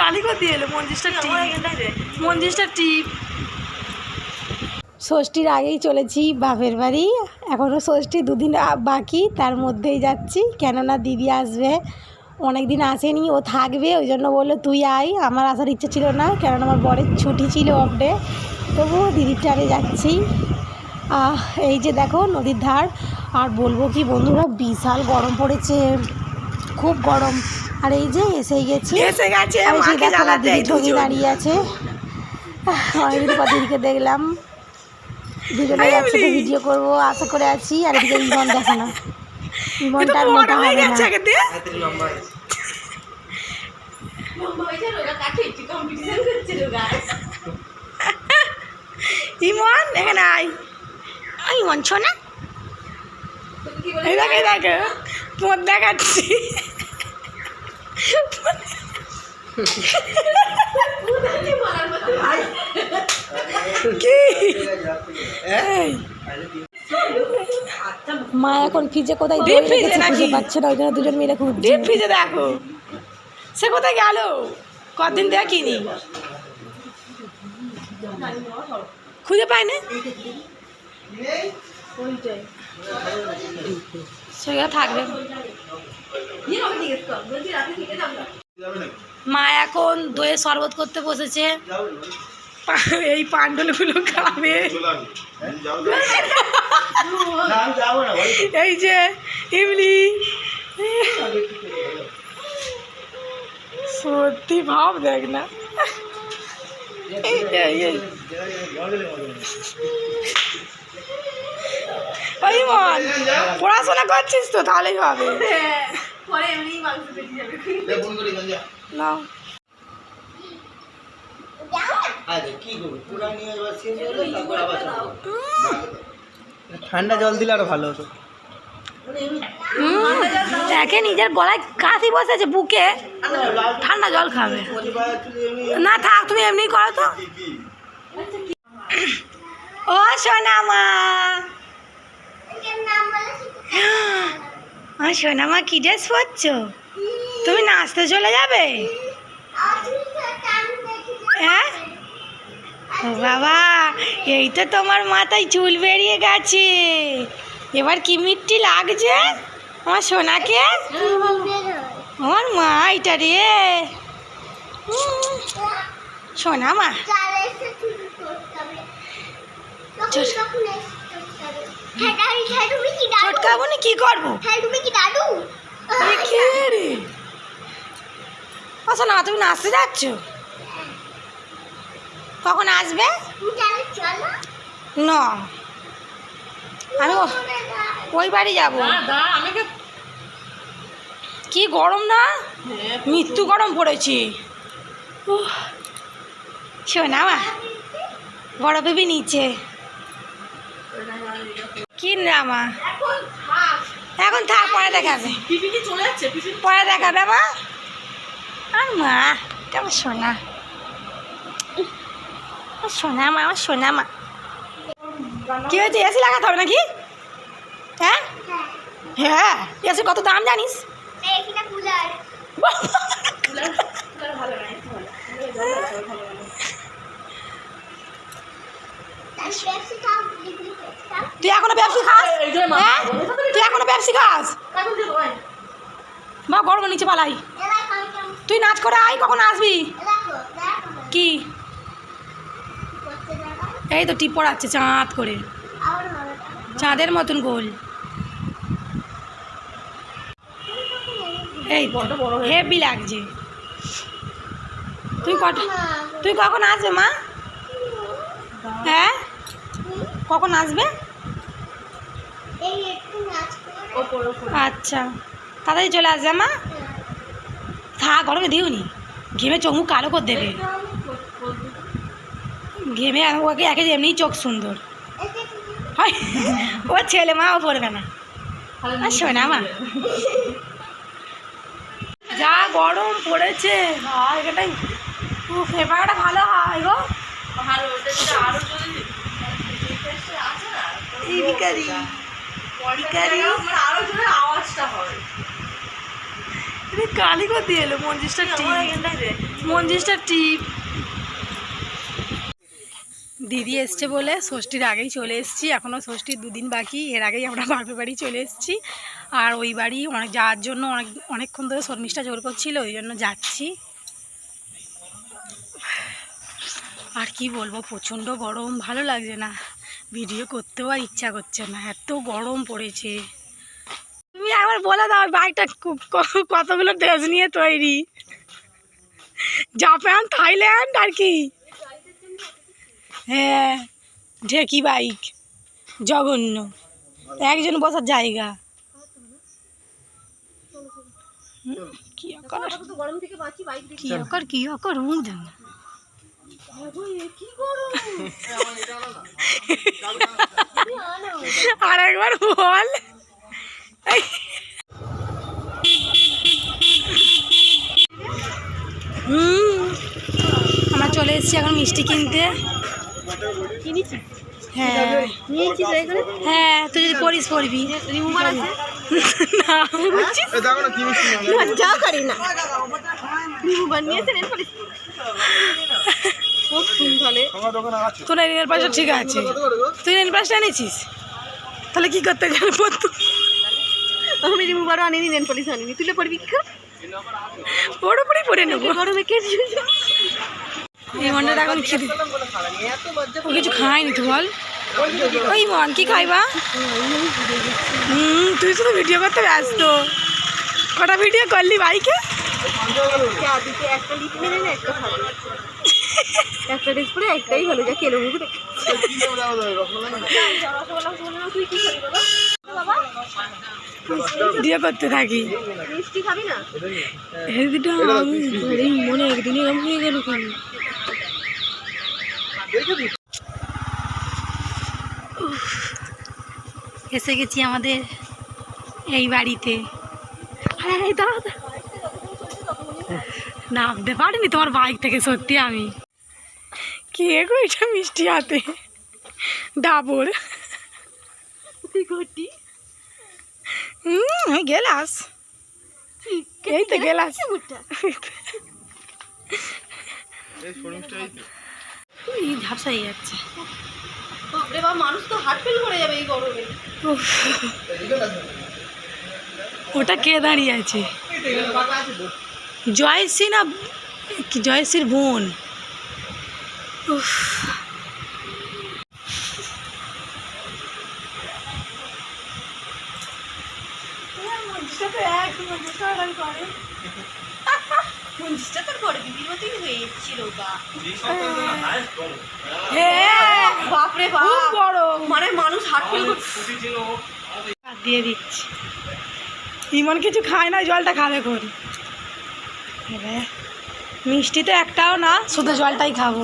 এলো মঞ্জিসটা টিপ। মঞ্জিসটা টিপ। ষষ্ঠীর আগেই চলেছি বাপের বাড়ি। এখনও ষষ্ঠী দুদিন বাকি তার মধ্যেই যাচ্ছি। কেননা দিদি আসবে। অনেক দিন আসেনি ও থাকবে ওই জন্য বলল তুই আয়। আমার আসার ইচ্ছে ছিল না কেননা আমার বরের ছুটি ছিল অফ ডে তবুও দিদির টানে যাচ্ছি। আহ, এই যে দেখো নদীর ধার আর বলব কি বন্ধুরা বিশাল গরম পড়েছে। খুব গরম। আর এই যে এসে গেছি। এসে গেছে আর এই যে মাকে দেখো দিদি ঠকি দাঁড়িয়ে আছে। অনেকদিন পর দিদিকে দেখলাম। দুজনে এই একসাথে ভিডিও করব আশা করে আছি। আর এদিকে ইমন দেখো না। এটা ইমনটা আর বড় মোটা হয়ে হবে না। গেছে আগে দিয়ে ইমন এখানে আয়। ইমন ছোনা এই দেখে দেখে। তোমার দেখাচ্ছি। মা এখন ফ্রিজে কোথায় ডিপ ফ্রিজে নাকি? পাচ্ছে না ওই জন্য দুজন মিলে খুব ডিপ ফ্রিজে দেখো। সে কোথায় গেল? কদিন দেখিনি। খুঁজে পাইনি সেগুলো থাকবে। মা এখন দইয়ের শরবত করতে বসেছে। এই পান্ডলগুলো খাবে। এই যে ইমলি। সত্যি ভাব দেখ না। এই যে, এই। যে। ওই মন পড়াশোনা করছিস তো তাহলেই হবে। ঠান্ডা জল দিলে আরও ভালো হতো। দেখে নিজের গলায় কাশি বসেছে বুকে। ঠান্ডা জল খাবে। না থাক তুমি এমনি করো তো। ও সোনামা ও সোনামা কি ড্রেস পরছো? তুমি নাচতে চলে যাবে? হ্যাঁ? ও বাবা এই তো তোমার মাথায় চুল বেরিয়ে গেছে। এবার কি মিষ্টি লাগছে? আমার সোনাকে? আমার মা এটা রে। সোনা মা। ছোটকা বোনে কি করব? এ কে রে? ও সোনা তুমি নাচতে যাচ্ছ? কখন আসবে? না। আমি ও- ওই বাড়ি যাব। কি গরম না? মৃত্যু গরম পড়েছি। শোনা মা বড় বেবি নিচে। কি না মা? এখন থাক পরে দেখাবে। পরে দেখাবে মা আর মা এটা আমার সোনা। সোনা মা আমার সোনা মা। কি হয়েছে এসি লাগাতে হবে নাকি? হ্যাঁ? হ্যাঁ এসি কত দাম জানিস? তুই এখনও ব্যবসা খাস? হ্যাঁ? তুই এখনও ব্যবসা খাস? মা গরম নিচে পালাই। তুই নাচ করে আই কখন আসবি? কি? এই তো টিপ পড়াচ্ছে চাঁদ করে। চাঁদের মতন গোল। এই হেভি লাগছে। তুই কটা তুই কখন আসবে মা? হ্যাঁ? কখন আসবে? আচ্ছা। তাড়াতাড়ি চলে আসবে মা থা গরমে দিওনি। ঘেমে চোখ মুখ কালো করে দেবে। ঘেমে ওকে একে যে এমনিই চোখ সুন্দর। হয় ও ছেলে মা ও পড়বে না। আর শোনা মা যা গরম পড়েছে। ভালো হয় গো। এই ভিখারি। ভিখারি কালি করে দিয়ে এলো? মঞ্জিসটা টিপ। মঞ্জিসটা টিপ। দিদি এসছে বলে ষষ্ঠীর আগেই চলে এসেছি। এখনও ষষ্ঠীর দুদিন বাকি। এর আগেই আমরা বাপের বাড়ি চলে এসেছি। আর ওই বাড়ি অনেক যাওয়ার জন্য অনেক অনেকক্ষণ ধরে শর্মিষ্ঠা জোর করছিল ওই জন্য যাচ্ছি। আর কি বলব প্রচণ্ড গরম ভালো লাগছে না। ভিডিও করতেও আর ইচ্ছা করছে না এত গরম পড়েছে। তুমি একবার বলে দাও বাইকটা কতগুলো ড্রেস নিয়ে তৈরি? জাপান থাইল্যান্ড আর কি? হ্যাঁ ঢেকি বাইক জঘন্য। একজন বসার জায়গা। কি অকর কি অকর কি অকার মুখ দেন আর একবার বল। হুম আমরা চলে এসেছি এখন মিষ্টি কিনতে। হ্যাঁ। হ্যাঁ তুই যদি না তোর ঠিক আছে? তুই এনেছিস? তাহলে কি করতে গেলে? পড়তো আমি রিমুভারও আনিনি নেন পলিশ আনিনি। তুলে পড়বি ওর উপরেই পড়ে নেব। গরমে কে এখন ও কিছু খায়নি তুই বল। ওই মন কি খাইবা? হুম তুই শুধু ভিডিও করতে ব্যস্ত। কটা ভিডিও করলি বাইকে? একটা লিপ মেরে একটা একটা ড্রেস পরে একটাই হলো যা কেলো মুখ। করতে থাকি। মিষ্টি খাবি না? হেদিটা আমি মনে একদিন এরকম হয়ে গেল কেন এসে গেছি আমাদের এই বাড়িতে। দাঁড়া। নামতে পারিনি তোমার বাইক থেকে সত্যি আমি। কে গো এটা মিষ্টি হাতে? ডাবর। ঘটি? হুম আমি গেলাস এই তো গেলাস। এই ঝাপসা হয়ে যাচ্ছে। মানুষ তো হার্ট ফেল করে যাবে এই গরমে। ওটা কে দাঁড়িয়ে আছে? জয়শ্রী না কি জয়শ্রীর বোন? মানে মানুষ ফেল দিয়ে দিচ্ছি। ইমন কিছু খায় না জলটা খাবে কোন? এবারে মিষ্টি তো একটাও না শুধু জলটাই খাব।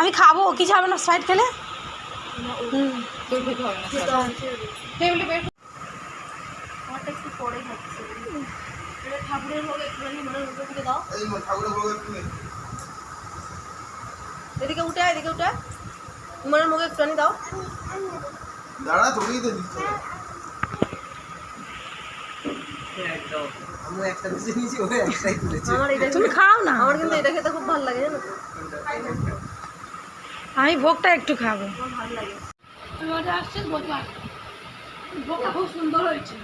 আমি খাব কিছু হবে না স্প্রাইট খেলে? মনে। এদিকে উঠে এদিকে উঠে মনের মুখে একটুখানি দাও। দাঁড়া তোকেই তো হবে। আমার এটা তুমি খাও না। আমার কিন্তু এটা খেতে খুব ভালো লাগে জানো আমি ভোগটা একটু খাব। আমার ভালো লাগে আসছে ভোগটা ভোগটা খুব সুন্দর হয়েছে।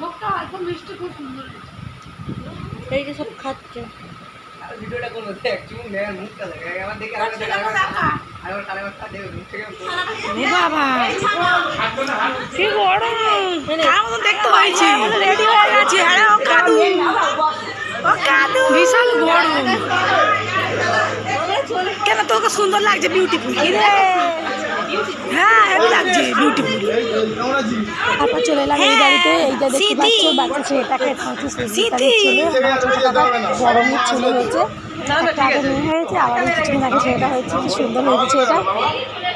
ভোগটা একদম মিষ্টি খুব সুন্দর হয়েছে। এই যে সব খাচ্ছে। এ বাবা। কি গরম। কার মতন দেখতে হয়েছে রেডি হয়ে গেছে আরে ও কাদু। ও কাদু। বিশাল গরম। কেন তোকে সুন্দর লাগছে বিউটিফুল কি রে হ্যাঁ হেভি লাগছে বিউটিফুল তারপর চলে এলাম এই বাড়িতে। এইটা দেখতে পাচ্ছ বাচ্চা ছেলেটাকে ছেলে গরমের হয়েছে একটা আগে মেয়ে হয়েছে আবার কিছুদিন আগে ছেলেটা হয়েছে কি সুন্দর হয়েছে এটা।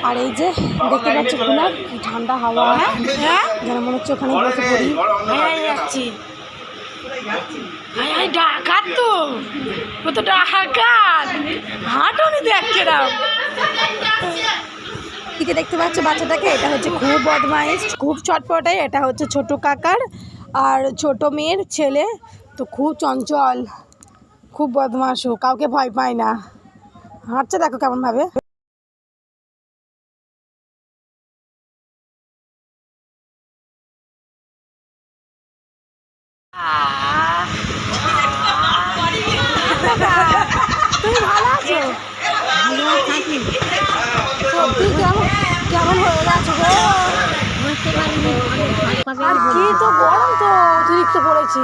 আর এই যে দেখতে পাচ্ছ কুলার ঠান্ডা হাওয়া। হ্যাঁ? যেন মনে হচ্ছে ওখানে বসে পড়ি। যাচ্ছি। হাই হাই ডাকাত তো। ও তো ডাকাত। হাঁটনি দেখছে না দিকে দেখতে পাচ্ছ বাচ্চাটাকে এটা হচ্ছে খুব বদমাইশ খুব চটপটে এটা হচ্ছে ছোট কাকার আর ছোট মেয়ের ছেলে। তো খুব চঞ্চল খুব বদমাস কাউকে ভয় পায় না। হাঁটছে দেখো কেমন ভাবে তুমি ভালো আছো সত্যি কেমন কেমন হয়ে গেছো গো আর কি তো গরম তো অতিরিক্ত পড়েছি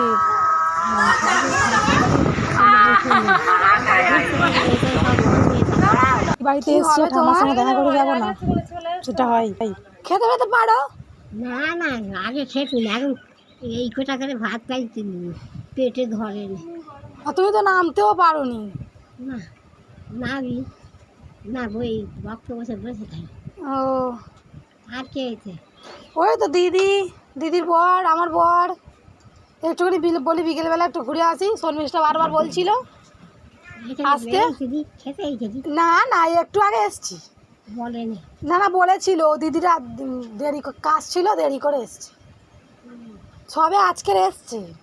বাড়িতে এসছে ঠাম্মার সঙ্গে দেখা করে যাব না। সেটা হয়। খেতে খেতে পারো? না না আগে খেতুন এখন এই কোটা করে ভাত খাইছি পেটে ধরে না তুমি তো নামতেও পারো নি না নাবি না বই বক্ত বসে বসে থাকি। ও। আর কে হয়েছে ওই তো দিদি দিদির বর আমার বর। একটুখানি বিল- বলি বিকেলবেলা একটু ঘুরে আসি শর্মিষ্ঠা বারবার বলছিল। আজকে? না না একটু আগে এসছি। না না বলেছিল দিদিরা দেরি কাজ ছিল দেরি করে এসছে। সবে আজকের এসছে।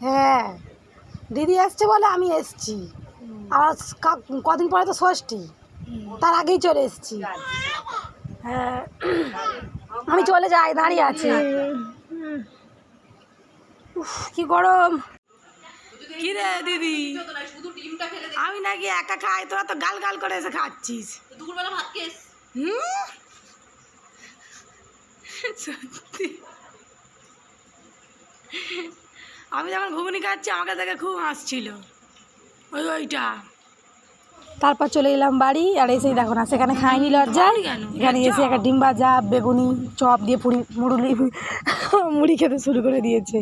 হ্যাঁ। দিদি এসছে বলে আমি এসছি। আর কদিন পরে তো ষষ্ঠী। তার আগেই চলে এসছি। হ্যাঁ। আমি চলে যাই দাঁড়িয়ে আছি। উফ, কি গরম। কি রে দিদি? আমি নাকি একা খাই তোরা তো গাল গাল করে এসে খাচ্ছিস। হুম? সত্যি। আমি যখন ঘুগনি খাচ্ছি আমাকে দেখে খুব হাসছিল। ওই ওইটা। তারপর চলে এলাম বাড়ি আর এসেই দেখো না সেখানে খাইনি লজ্জা। এখানে এসে একটা ডিম ভাজা বেগুনি চপ দিয়ে পুরি মুড়ুলি মুড়ি খেতে শুরু করে দিয়েছে।